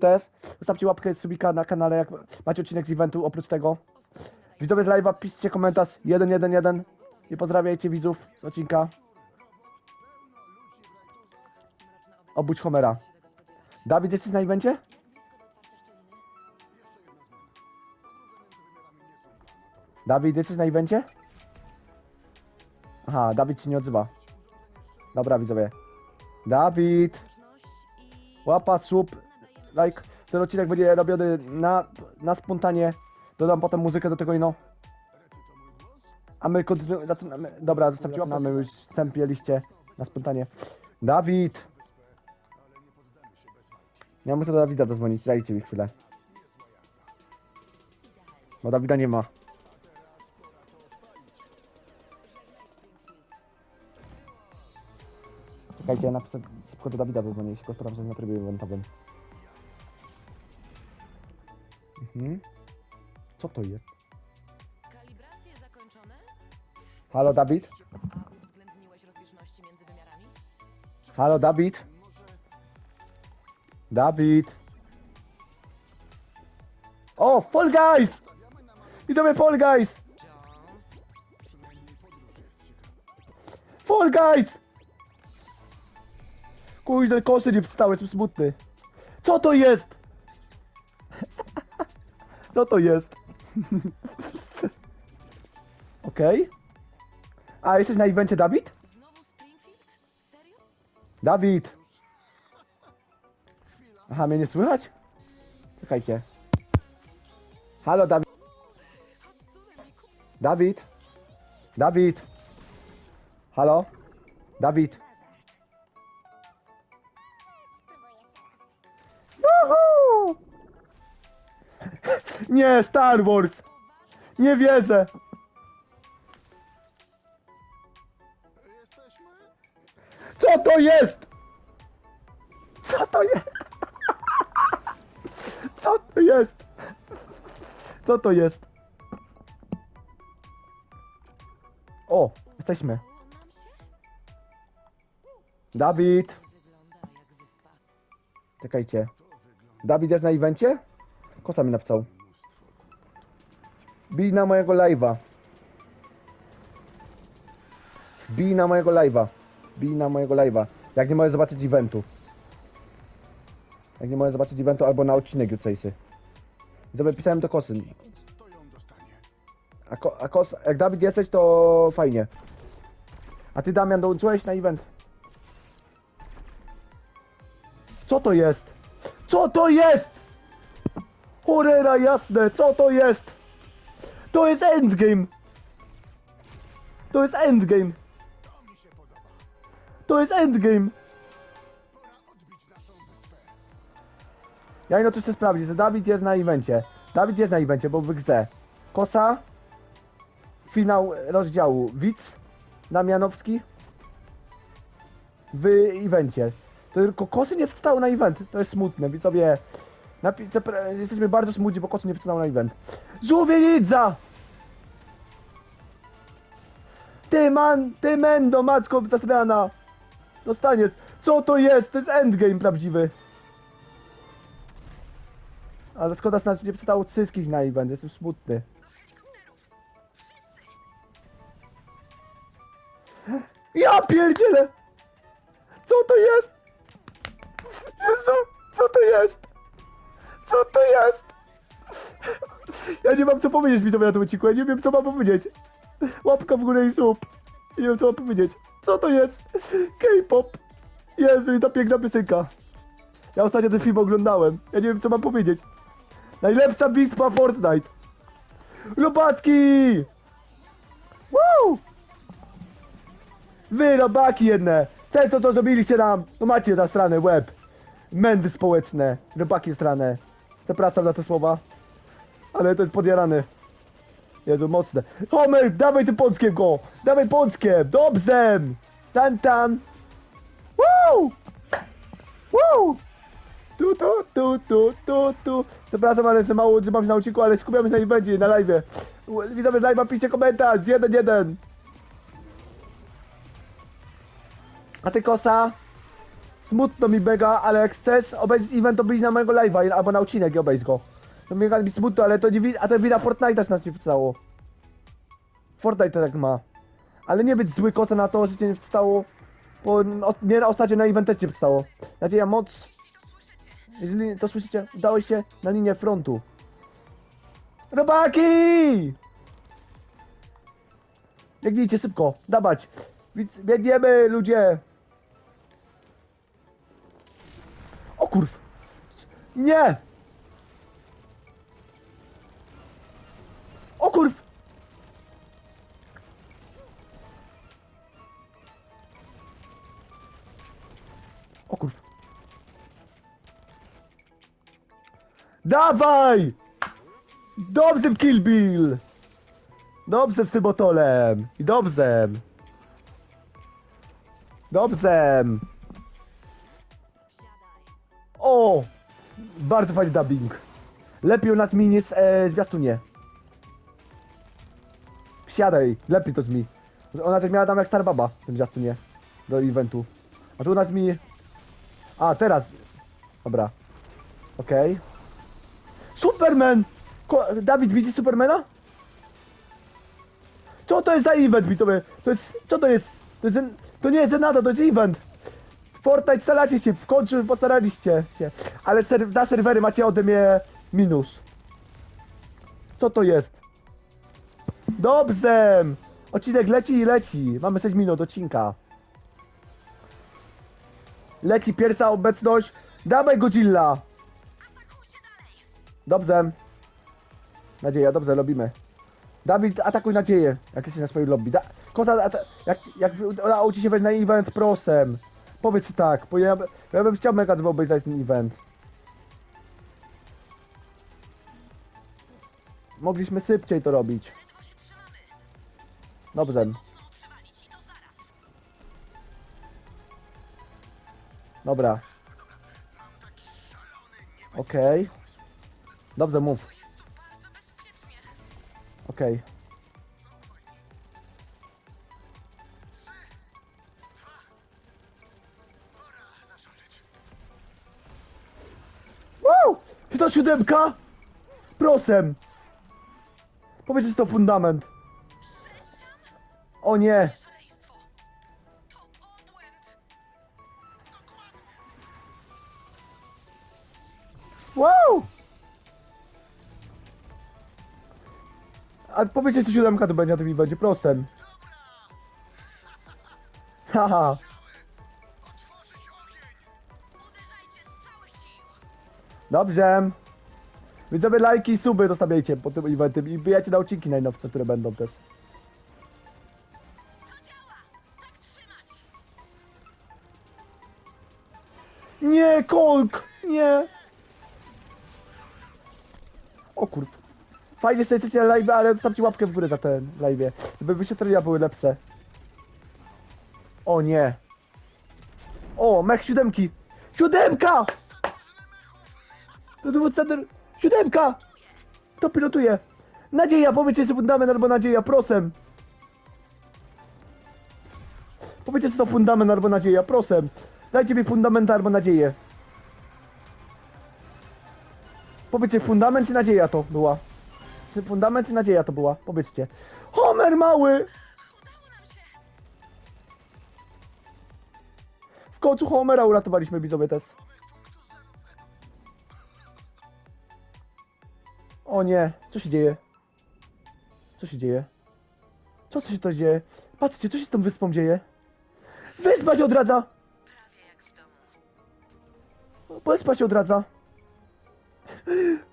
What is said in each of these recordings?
też. Zostawcie łapkę subika na kanale, jak macie odcinek z eventu oprócz tego. Widzowie z live'a, piszcie komentarz 111 i pozdrawiajcie widzów z odcinka. Obudź Homera. Dawid, jesteś na evencie? Dawid, jesteś na evencie? Aha, Dawid się nie odzywa. Dobra, widzowie. Dawid! Łapa, sub, like. Ten odcinek będzie robiony na, na spontanie. Dodam potem muzykę do tego i no. A my kontynu- zaczynamy. Dobra. Mamy już wstępie liście na spontanie. Dawid! Ja muszę do Dawida zadzwonić, dajcie mi chwilę. Bo Dawida nie ma. Czekajcie, ja napisę szybko do Dawida zadzwonię, jeśli go staram się na trybie eventowym. Mhm. Co to jest? Kalibracje zakończone? Halo Dawid? A uwzględniłeś rozbieżności między wymiarami? Halo Dawid? Dawid? O, Fall Guys! Widzowie Fall Guys! Fall Guys! Kurde, kosy nie wstały, jestem smutny. Co to jest? Co to jest? Okej. A, jesteś na evencie, Dawid? Znowu Springfield? Serio? Dawid! Aha, mnie nie słychać? Czekajcie. Halo, Dawid. Dawid? Dawid? Halo? Dawid? Nie, Star Wars! Nie wierzę! Co to jest? Co to jest? Co to jest? Co to jest? O, jesteśmy. Dawid, czekajcie. Dawid jest na evencie? Kosa mi napisał. Bij na mojego live'a. Bij na mojego live'a. Bij na mojego live'a. Jak nie mogę zobaczyć eventu. Jak nie mogę zobaczyć eventu albo na odcinek jutrzejszy. Dobra, pisałem do kosy. To. A, ko, a kos, jak Dawid jesteś, to fajnie. A ty Damian dołączyłeś na event? Co to jest? Co to jest? Cholera jasne, co to jest? To jest endgame! To jest endgame! To jest endgame! Ja coś chcę sprawdzić, że Dawid jest na evencie. Dawid jest na evencie, bo w. Kosa. Finał rozdziału. Widz. Damianowski. W evencie. Tylko Kosy nie wstał na event. To jest smutne, widzowie. Jesteśmy bardzo smutni, bo Kosy nie wstał na event. Żółwienidza! Ty man, ty mendo, macko zastrana. Dostaniesz. Co to jest? To jest endgame prawdziwy. Ale szkoda, znaczy nie wstało wszystkich na event, jestem smutny. Ja pierdzielę! Co to jest? Jezu, co to jest? Co to jest? Ja nie mam co powiedzieć widzowie na tym odcinku, ja nie wiem co mam powiedzieć. Łapka w górę i sub. Nie wiem co mam powiedzieć. Co to jest? K-pop. Jezu, i ta piękna piosenka. Ja ostatnio ten film oglądałem. Ja nie wiem co mam powiedzieć. Najlepsza bitwa Fortnite! Robacki! Woo! Wy robaki jedne! Co to, co zrobiliście nam? No macie na stronę web. Mędy społeczne. Robaki strane. Przepraszam za te słowa. Ale to jest podjarane. Jezu, mocne. Homer, dawaj ty polskiego! Dawaj polskie! Dobrze! Tan tan! Woo! Woo! Tu, tu, tu, tu, tu, tu. Przepraszam, ale za mało odzywam się na ale skupiamy się na evencie, na live. Widzowie z live'a, piszcie komentarz, jeden, jeden. A ty kosa? Smutno mi bega, ale jak chcesz obejrzeć event, to byś na mojego live'a albo na odcinek i obejrz go. To mega mi smutno, ale to nie wi- a to wina Fortnite'a nas nie wstało. Fortnite tak ma. Ale nie być zły kota na to, że cię nie wstało. Bo os- mnie ostatnio na event cię wstało. Nadzieja moc. Jeżeli to słyszycie, udało się na linię frontu. Robaki! Biegnijcie szybko, dawać. Biegniemy, ludzie. O kurw. Nie! Kurw! O kurw. Dawaj! Dobrze w Kill Bill! Dobrze z tym botolem! I dobrze! Dobrze! O! Bardzo fajny dubbing. Lepiej u nas mi niż e, zwiastunie. Wsiadaj, lepiej to zmi. Ona też miała tam jak Star Baba, ten zwiastunie. Do eventu. A tu nas mi... A, teraz. Dobra. Okej. Superman! Ko Dawid, widzisz Supermana? Co to jest za event, widzowie? To jest... Co to jest? To, jest, to nie jest nada, to jest event. Fortnite staracie się, w końcu postaraliście się. Ale ser za serwery macie ode mnie minus. Co to jest? Dobrze! Odcinek leci i leci. Mamy 6 minut odcinka. Leci pierwsza obecność. Dawaj Godzilla! Dobrze. Nadzieja, dobrze, robimy. Dawid, atakuj nadzieję, jak jesteś na swoim lobby. Da Koza, jak, jak udało ci się wejść na event, proszę. Powiedz tak, bo ja, ja bym chciał mega dwa obejrzeć ten event. Mogliśmy szybciej to robić. Dobrze. Dobra. Okej. Dobrze, mów. Okej. Wow! Czy to siódemka? Proszę. Powiedz, że to fundament. O nie. Wow! A powiedzcie, że siódemka to będzie na tym będzie, proszę. Haha. Dobrze. Widzowie lajki i suby dostawiajcie po tym eventem i wbijajcie na odcinki najnowsze, które będą też. Nie, kolk! Nie! O kurw. Fajnie, że jesteście na live, ale zostawcie łapkę w górę za ten live. Żeby wyświetlenia były lepsze. O nie. O, mech siódemki. Siódemka! To był center. Siódemka! To pilotuje. Nadzieja, powiedzcie, że fundament albo nadzieja, proszę. Powiedzcie, że to fundament albo nadzieja, proszę. Dajcie mi fundament albo nadzieję. Powiedzcie, fundament czy nadzieja to była? Czy fundament czy nadzieja to była? Powiedzcie. Homer mały! W końcu Homera uratowaliśmy widzowie też. O nie, co się dzieje? Co się dzieje? Co to się to dzieje? Patrzcie, co się z tą wyspą dzieje? Wyspa się odradza! Wyspa się odradza.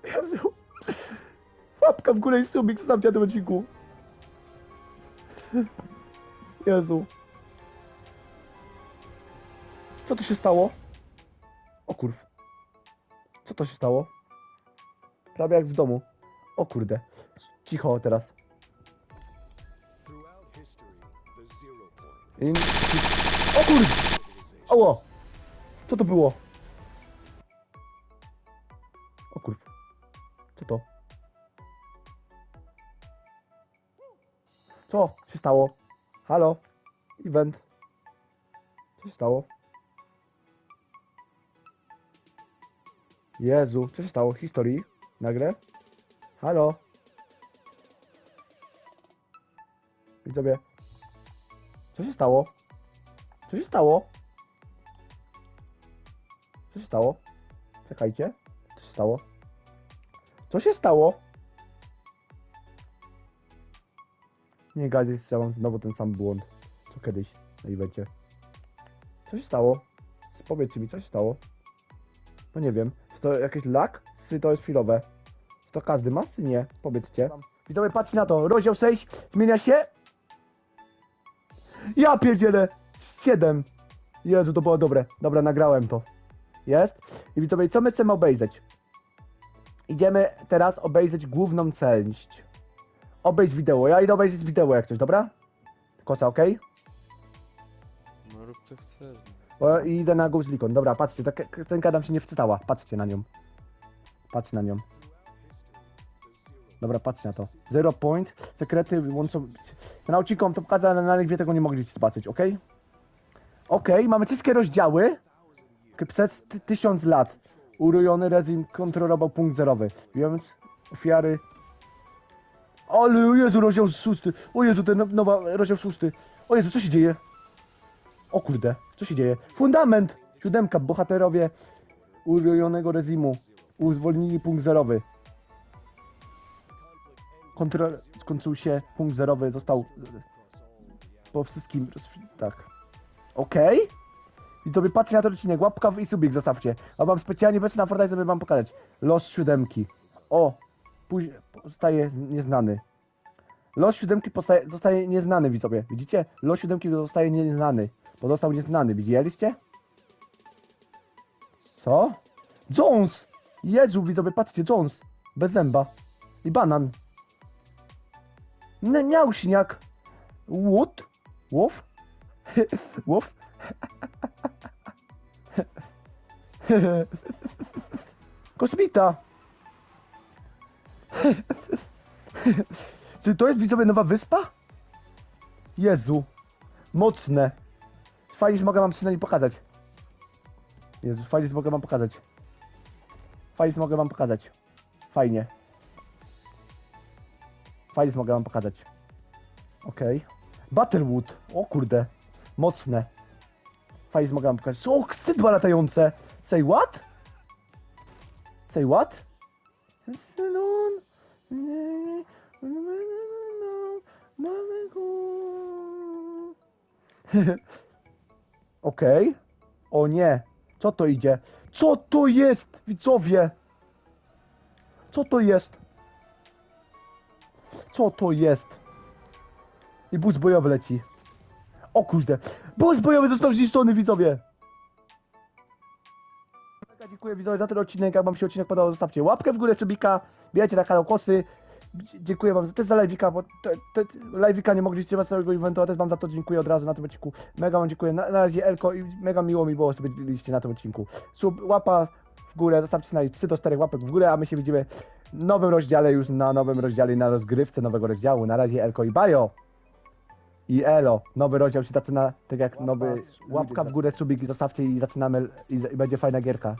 Jezu. Łapka w górę i subik, zostawcie na tym odcinku. Jezu. Co to się stało? O kurw. Co to się stało? Prawie jak w domu. O kurde. Cicho teraz. O civilization Oło! Co to było? Co się stało? Halo? Event. Co się stało? Jezu, co się stało? Historii? Nagle? Halo? Widzowie. Co się stało? Co się stało? Co się stało? Czekajcie. Co się stało? Co się stało? Nie gadaj, ja mam znowu ten sam błąd, co kiedyś na evencie. Co się stało? Powiedzcie mi, co się stało? No nie wiem. Czy to jakiś lag? Czy to jest chwilowe? Czy to każdy ma, czy nie? Powiedzcie. Widzowie, patrzcie na to. Rozdział 6 zmienia się. Ja pierdzielę! 7. Jezu, to było dobre. Dobra, nagrałem to. Jest. I widzowie, co my chcemy obejrzeć? Idziemy teraz obejrzeć główną część. Obejść wideo. Ja idę obejrzeć wideo jak coś, dobra? Kosa, okej? No rób co chcesz. Bo idę na Ghostlicon. Dobra, patrzcie, ta k- cenka nam się nie wczytała. Patrzcie na nią. Patrzcie na nią. Dobra, patrzcie na to. Zero point. Sekrety łączą... Ten odcinkom to pokazane, na live tego nie mogliście zobaczyć, ok? Ok, mamy wszystkie rozdziały. Przed ty- tysiąc lat. Urojony rezim kontrolował punkt zerowy. Więc ofiary... Ale, o Jezu, rozdział szósty. O Jezu, ten no- nowa, rozdział szósty. O Jezu, co się dzieje? O kurde, co się dzieje? Fundament! Siódemka, bohaterowie urojonego rezimu. Uwolnili punkt zerowy. Kontrol skończył się, punkt zerowy został po wszystkim. Tak. Okej. I sobie patrzcie na ten odcinek. Łapka w i subik zostawcie. A mam specjalnie weszł na Fortnite, żeby wam pokazać. Los siódemki. O! Później zostaje nieznany. Los siódemki zostaje nieznany, widzowie. Widzicie? Los siódemki zostaje nieznany. Bo został nieznany. Widzieliście? Co? Jones! Jezu, widzowie, patrzcie, Jones. Bez zęba. I banan. N- Miałśniak. Łód? Łow? Łow? Kosmita. Czy to jest widzowie nowa wyspa? Jezu. Mocne. Fajnie, że mogę wam przynajmniej pokazać. Jezu, fajnie, że mogę wam pokazać. Fajnie, że mogę wam pokazać. Fajnie. Fajnie, że mogę wam pokazać. Okej. Battlewood. O kurde. Mocne. Fajnie, że mogę wam pokazać. O, skrzydła latające. Say what? Say what? Okej. O nie. Co to idzie? Co to jest, widzowie? Co to jest? Co to jest? I bus bojowy leci. O kurde. Bus bojowy został zniszczony, widzowie. Dziękuję widzowie za ten odcinek. Jak wam się odcinek podobał, zostawcie łapkę w górę, subika. Bijajcie na kanał Kosy. Dziękuję wam za, też za live'ika, bo te, te, live'ika nie mogliście was całego eventu, a też wam za to dziękuję od razu na tym odcinku. Mega wam dziękuję. Na, na razie Elko i mega miło mi było, że byliście na tym odcinku. Sub, łapa w górę, zostawcie na 3 do 4 łapek w górę, a my się widzimy w nowym rozdziale, już na nowym rozdziale, na rozgrywce nowego rozdziału. Na razie Elko i Bajo. I Elo, nowy rozdział się zaczyna, tak jak nowy, łapka w górę, subik zostawcie i zaczynamy, i, i będzie fajna gierka.